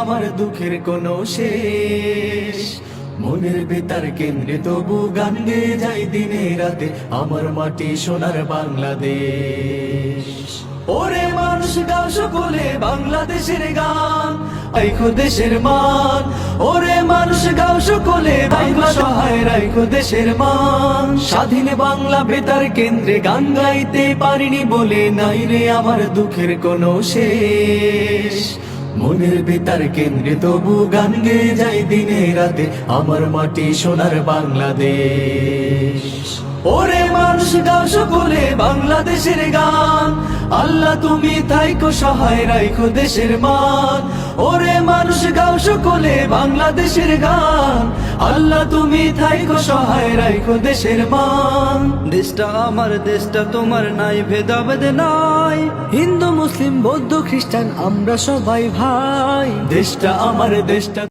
আমার দুঃখের কোনো শেষ। মনের বেতার কেন্দ্রে তবু গান গেয়ে যাই দিনে রাতে, আমার মাটি সোনার বাংলাদেশ। ওরে মানুষ, গাও সকলে বাংলাদেশের গান, রাইখো দেশের মান। ওরে মানুষ, গাও সকলে বাংলা সহায়, রাইখো দেশের মান। স্বাধীন বাংলা বেতার কেন্দ্রে গান গাইতে পারিনি বলে নাই রে আমার দুঃখের কোনো শেষ। মনের বেতার কেন্দ্রে তবু গান গেয়ে যাই দিনে রাতে। আমার মাটি সোনার বাংলাদেশ। ওরে মানুষ, গাও সকলে বাংলাদেশের গান। আল্লাহ, তুমি তাইকো সহায় রাইখো দেশের মান। ওরে মানুষ, গাও সকলে বাংলাদেশের গান। আল্লাহ তুমি থাইকো সহায় রাইখো দেশের মান। দেশটা আমার দেশটা তোমার নাই ভেদাভেদ নাই। হিন্দু মুসলিম বৌদ্ধ খ্রিস্টান আমরা সবাই ভাই। দেশটা আমার দেশটা